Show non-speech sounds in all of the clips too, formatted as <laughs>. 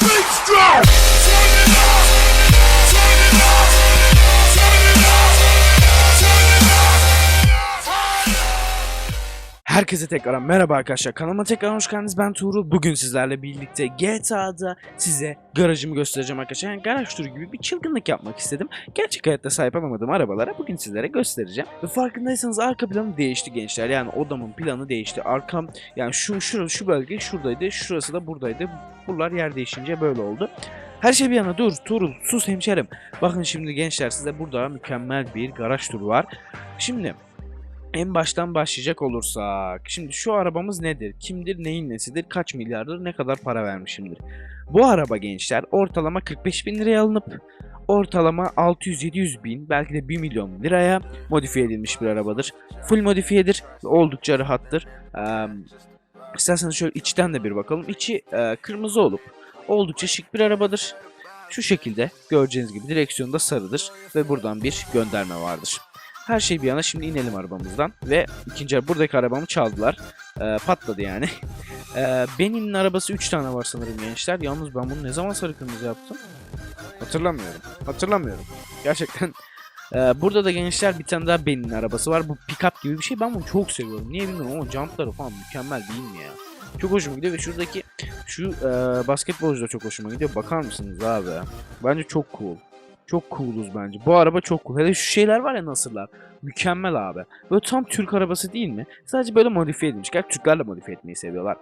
Big strong! Herkese tekrar merhaba arkadaşlar. Kanalıma tekrar hoş geldiniz. Ben Tuğrul. Bugün sizlerle birlikte GTA'da size garajımı göstereceğim arkadaşlar. Yani garaj turu gibi bir çılgınlık yapmak istedim. Gerçek hayatta sahip olamadığım arabalara bugün sizlere göstereceğim. Ve farkındaysanız arka planı değişti gençler. Yani odamın planı değişti. Arkam yani şu şu şu bölge şuradaydı. Şurası da buradaydı. Buralar yer değişince böyle oldu. Her şey bir yana dur Tuğrul sus hemşerim. Bakın şimdi gençler size burada mükemmel bir garaj turu var. Şimdi en baştan başlayacak olursak. Şimdi şu arabamız nedir? Kimdir? Neyin nesidir? Kaç milyardır? Ne kadar para vermişimdir? Bu araba gençler ortalama 45 bin liraya alınıp ortalama 600-700 bin belki de 1 milyon liraya modifiye edilmiş bir arabadır. Full modifiyedir. ve Oldukça rahattır. Ee, isterseniz şöyle içten de bir bakalım. İçi e, kırmızı olup oldukça şık bir arabadır. Şu şekilde göreceğiniz gibi direksiyonu da sarıdır ve buradan bir gönderme vardır. Her şey bir yana şimdi inelim arabamızdan ve ikinci buradaki arabamı çaldılar. Ee, patladı yani. <laughs> Ee, Benim'in arabası 3 tane var sanırım gençler. Yalnız ben bunu ne zaman sarı kırmızı yaptım? Hatırlamıyorum. Hatırlamıyorum. Gerçekten. <laughs> Ee, burada da gençler bir tane daha Benim'in arabası var. Bu pick-up gibi bir şey. Ben bunu çok seviyorum. Niye bilmiyorum ama jantları falan mükemmel değil mi ya? Çok hoşuma gidiyor ve şuradaki şu e, basketbolcu da çok hoşuma gidiyor. Bakar mısınız abi? Bence çok cool. Çok cooluz bence. Bu araba çok cool. Hele şu şeyler var ya nasırlar. Mükemmel abi. Böyle tam Türk arabası değil mi? Sadece böyle modifiye edilmiş. Gerçi Türkler de modifiye etmeyi seviyorlar.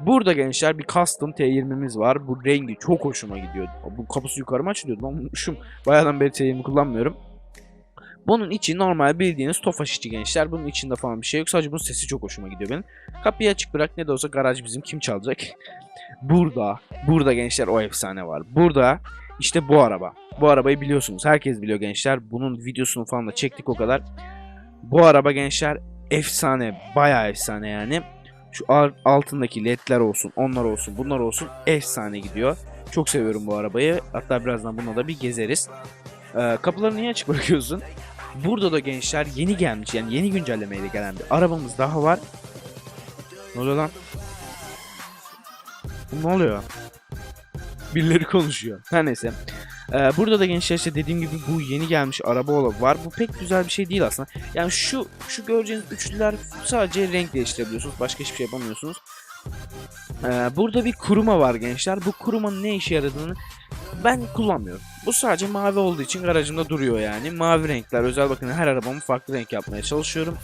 Burada gençler bir custom T20'miz var. Bu rengi çok hoşuma gidiyor. Bu kapısı yukarı mı açılıyordu? Ben unutmuşum. Bayağıdan beri T20 kullanmıyorum. Bunun içi normal bildiğiniz tofaş içi gençler. Bunun içinde falan bir şey yok. Sadece bunun sesi çok hoşuma gidiyor benim. Kapıyı açık bırak ne de olsa garaj bizim kim çalacak? Burada, burada gençler o efsane var. Burada işte bu araba. Bu arabayı biliyorsunuz. Herkes biliyor gençler. Bunun videosunu falan da çektik o kadar. Bu araba gençler efsane. Bayağı efsane yani. Şu altındaki ledler olsun, onlar olsun, bunlar olsun efsane gidiyor. Çok seviyorum bu arabayı. Hatta birazdan bununla da bir gezeriz. Ee, kapıları niye açık <laughs> bırakıyorsun? Burada da gençler yeni gelmiş yani yeni güncellemeyle gelen bir arabamız daha var. Ne oluyor lan? Bu ne oluyor? Birileri konuşuyor. Her neyse. Ee, burada da gençler işte dediğim gibi bu yeni gelmiş araba ola var. Bu pek güzel bir şey değil aslında. Yani şu şu göreceğiniz üçlüler sadece renk değiştirebiliyorsunuz. Başka hiçbir şey yapamıyorsunuz. Ee, burada bir kuruma var gençler. Bu kurumanın ne işe yaradığını ben kullanmıyorum. Bu sadece mavi olduğu için garajımda duruyor yani. Mavi renkler özel bakın her arabamı farklı renk yapmaya çalışıyorum.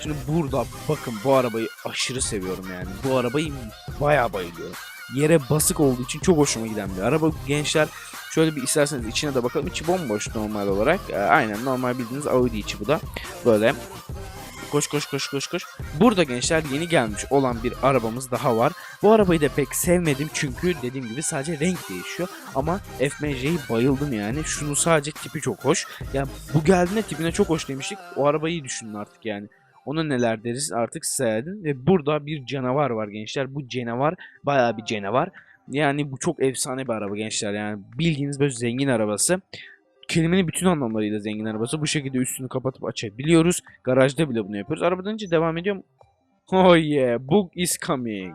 Şimdi burada bakın bu arabayı aşırı seviyorum yani. Bu arabayı bayağı bayılıyorum. Yere basık olduğu için çok hoşuma giden bir araba. Gençler şöyle bir isterseniz içine de bakalım. İçi bomboş normal olarak. Ee, aynen normal bildiğiniz Audi içi bu da. Böyle. Koş koş koş koş koş. Burada gençler yeni gelmiş olan bir arabamız daha var. Bu arabayı da pek sevmedim çünkü dediğim gibi sadece renk değişiyor. Ama FMC'yi bayıldım yani. Şunun sadece tipi çok hoş. Yani bu geldiğinde tipine çok hoş demiştik. O arabayı düşünün artık yani. Ona neler deriz artık size edin. Ve burada bir canavar var gençler. Bu canavar bayağı bir canavar. Yani bu çok efsane bir araba gençler. Yani bildiğiniz böyle zengin arabası. Kelimenin bütün anlamlarıyla zengin arabası. Bu şekilde üstünü kapatıp açabiliyoruz. Garajda bile bunu yapıyoruz. Arabadan önce devam ediyorum. Oh yeah, book is coming.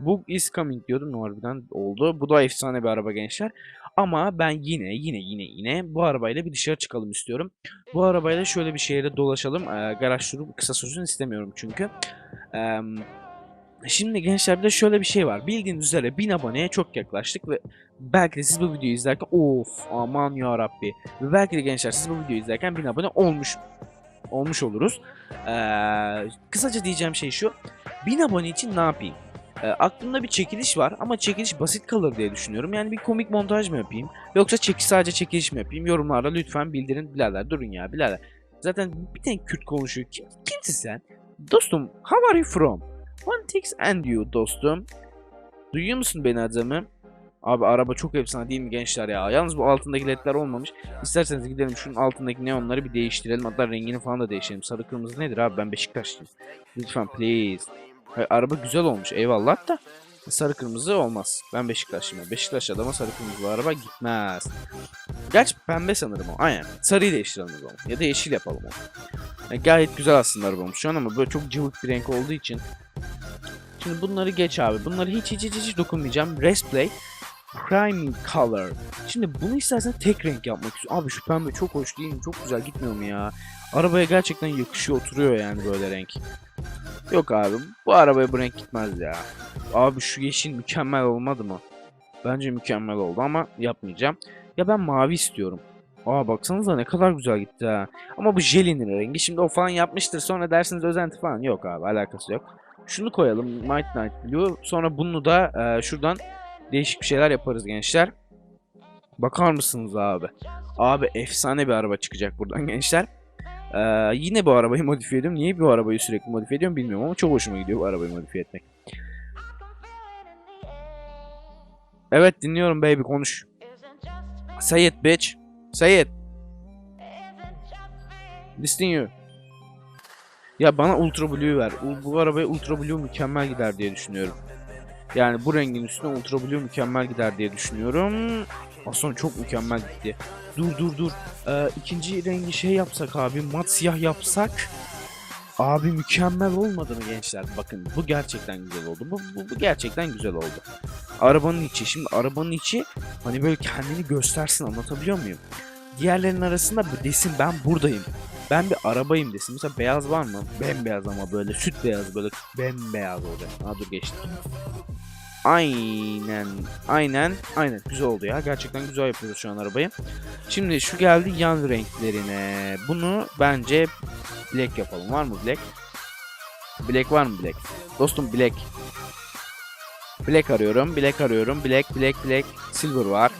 Book is coming diyordum harbiden oldu. Bu da efsane bir araba gençler. Ama ben yine yine yine yine bu arabayla bir dışarı çıkalım istiyorum. Bu arabayla şöyle bir şehre dolaşalım. Ee, garaj turu kısa sürsün istemiyorum çünkü. Ee, şimdi gençler bir de şöyle bir şey var. Bildiğiniz üzere 1000 aboneye çok yaklaştık ve belki de siz bu videoyu izlerken of aman ya Rabbi. Ve belki de gençler siz bu videoyu izlerken 1000 abone olmuş olmuş oluruz. Ee, kısaca diyeceğim şey şu. 1000 abone için ne yapayım? Ee, aklımda bir çekiliş var ama çekiliş basit kalır diye düşünüyorum. Yani bir komik montaj mı yapayım? Yoksa çekiş sadece çekiliş mi yapayım? Yorumlarda lütfen bildirin birader durun ya birader. Zaten bir tane Kürt konuşuyor. Kim, kimsin sen? Dostum how are you from? One takes and you dostum. Duyuyor musun beni adamı? Abi araba çok efsane değil mi gençler ya? Yalnız bu altındaki ledler olmamış. İsterseniz gidelim şunun altındaki neonları bir değiştirelim. Hatta rengini falan da değiştirelim. Sarı kırmızı nedir abi? Ben Beşiktaşlıyım. Lütfen please. Hayır, araba güzel olmuş eyvallah da. Sarı kırmızı olmaz. Ben Beşiktaşlıyım. Beşiktaş adama sarı kırmızı araba gitmez. Gerçi pembe sanırım o. Aynen. Sarıyı değiştirelim o zaman. Ya da yeşil yapalım onu. Yani gayet güzel aslında arabamız şu an ama böyle çok cıvık bir renk olduğu için. Şimdi bunları geç abi. Bunları hiç hiç hiç, hiç dokunmayacağım. Rest play. Priming Color. Şimdi bunu istersen tek renk yapmak istiyorum. Abi şu pembe çok hoş değil mi? Çok güzel gitmiyor mu ya? Arabaya gerçekten yakışıyor oturuyor yani böyle renk. Yok abi bu arabaya bu renk gitmez ya. Abi şu yeşil mükemmel olmadı mı? Bence mükemmel oldu ama yapmayacağım. Ya ben mavi istiyorum. Aa baksanıza ne kadar güzel gitti ha. Ama bu jelinin rengi. Şimdi o falan yapmıştır. Sonra dersiniz özenti falan. Yok abi alakası yok. Şunu koyalım. Might Night Blue. Sonra bunu da e, şuradan değişik bir şeyler yaparız gençler. Bakar mısınız abi? Abi efsane bir araba çıkacak buradan gençler. Ee, yine bu arabayı <laughs> modifiye ediyorum. Niye bu arabayı sürekli modifiye ediyorum bilmiyorum ama çok hoşuma gidiyor bu arabayı modifiye etmek. Evet dinliyorum baby konuş. Say it bitch. Say it. Listening you. Ya bana Ultra Blue ver. Bu arabaya Ultra Blue mükemmel gider diye düşünüyorum. Yani bu rengin üstüne Ultra Blue mükemmel gider diye düşünüyorum. Aslında çok mükemmel gitti. Dur dur dur. Ee, ikinci rengi şey yapsak abi. Mat siyah yapsak. Abi mükemmel olmadı mı gençler? Bakın bu gerçekten güzel oldu. Bu, bu, bu gerçekten güzel oldu. Arabanın içi. Şimdi arabanın içi hani böyle kendini göstersin anlatabiliyor muyum? Diğerlerinin arasında desin ben buradayım. Ben bir arabayım desin. Mesela beyaz var mı? Bembeyaz ama böyle süt beyaz böyle bembeyaz olacak. Ha dur geçtim. Aynen. Aynen. Aynen. Güzel oldu ya. Gerçekten güzel yapıyoruz şu an arabayı. Şimdi şu geldi yan renklerine. Bunu bence black yapalım. Var mı black? Black var mı black? Dostum black. Black arıyorum. Black arıyorum. Black, black, black. Silver var.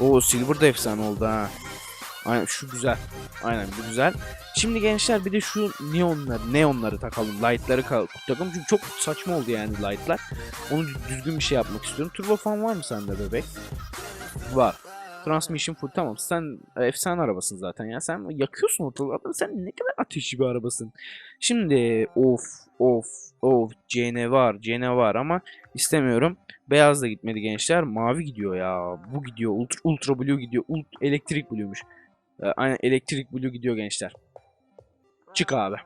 Oo silver da efsane oldu ha. Aynen şu güzel. Aynen bu güzel. Şimdi gençler bir de şu neonları, neonları takalım. Light'ları ka- takalım. Çünkü çok saçma oldu yani light'lar. Onu düzgün bir şey yapmak istiyorum. Turbo fan var mı sende bebek? Var. Transmission full tamam. Sen e, efsane arabasın zaten ya. Sen yakıyorsun ortalığı. Sen ne kadar ateşli bir arabasın. Şimdi of of of CN var. CN var ama istemiyorum. Beyaz da gitmedi gençler. Mavi gidiyor ya. Bu gidiyor. Ultra, ultra blue gidiyor. Ult, elektrik blue'muş. E, aynen elektrik blue gidiyor gençler. Çık abi.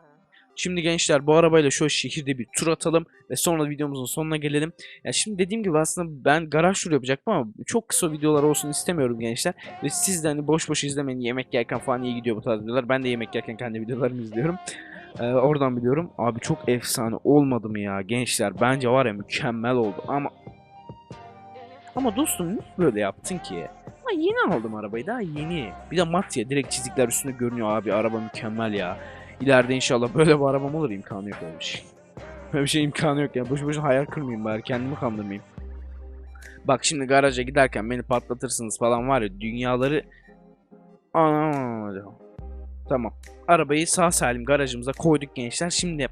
Şimdi gençler bu arabayla şu şehirde bir tur atalım ve sonra videomuzun sonuna gelelim. Ya şimdi dediğim gibi aslında ben garaj turu yapacaktım ama çok kısa videolar olsun istemiyorum gençler. Ve siz de hani boş boş izlemeyin yemek yerken falan iyi gidiyor bu tarz videolar. Ben de yemek yerken kendi videolarımı izliyorum. Ee, oradan biliyorum. Abi çok efsane olmadı mı ya gençler? Bence var ya mükemmel oldu ama... Ama dostum niye böyle yaptın ki? Ama yeni aldım arabayı daha yeni. Bir de mat ya direkt çizikler üstünde görünüyor abi araba mükemmel ya. İleride inşallah böyle bir arabam olur imkanı yok öyle şey. Böyle bir şey imkanı yok ya. Boşu boşuna hayal kırmayayım bari kendimi kandırmayayım. Bak şimdi garaja giderken beni patlatırsınız falan var ya dünyaları... Anam. Tamam. Arabayı sağ salim garajımıza koyduk gençler. Şimdi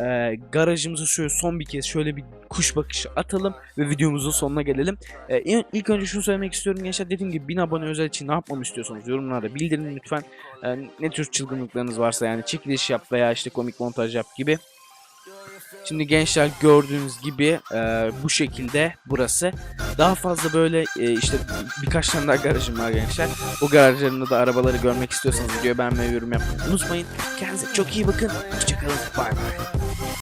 e, garajımıza şöyle son bir kez şöyle bir kuş bakışı atalım ve videomuzun sonuna gelelim. E, ilk önce şunu söylemek istiyorum gençler. Dediğim gibi 1000 abone özel için ne yapmamı istiyorsanız yorumlarda bildirin lütfen. E, ne tür çılgınlıklarınız varsa yani çekiliş yap veya işte komik montaj yap gibi. Şimdi gençler gördüğünüz gibi e, bu şekilde burası. Daha fazla böyle e, işte birkaç tane daha garajım var gençler. O garajlarında da arabaları görmek istiyorsanız videoyu beğenmeyi yorum yapmayı unutmayın. Kendinize çok iyi bakın. Hoşçakalın. Bay bay.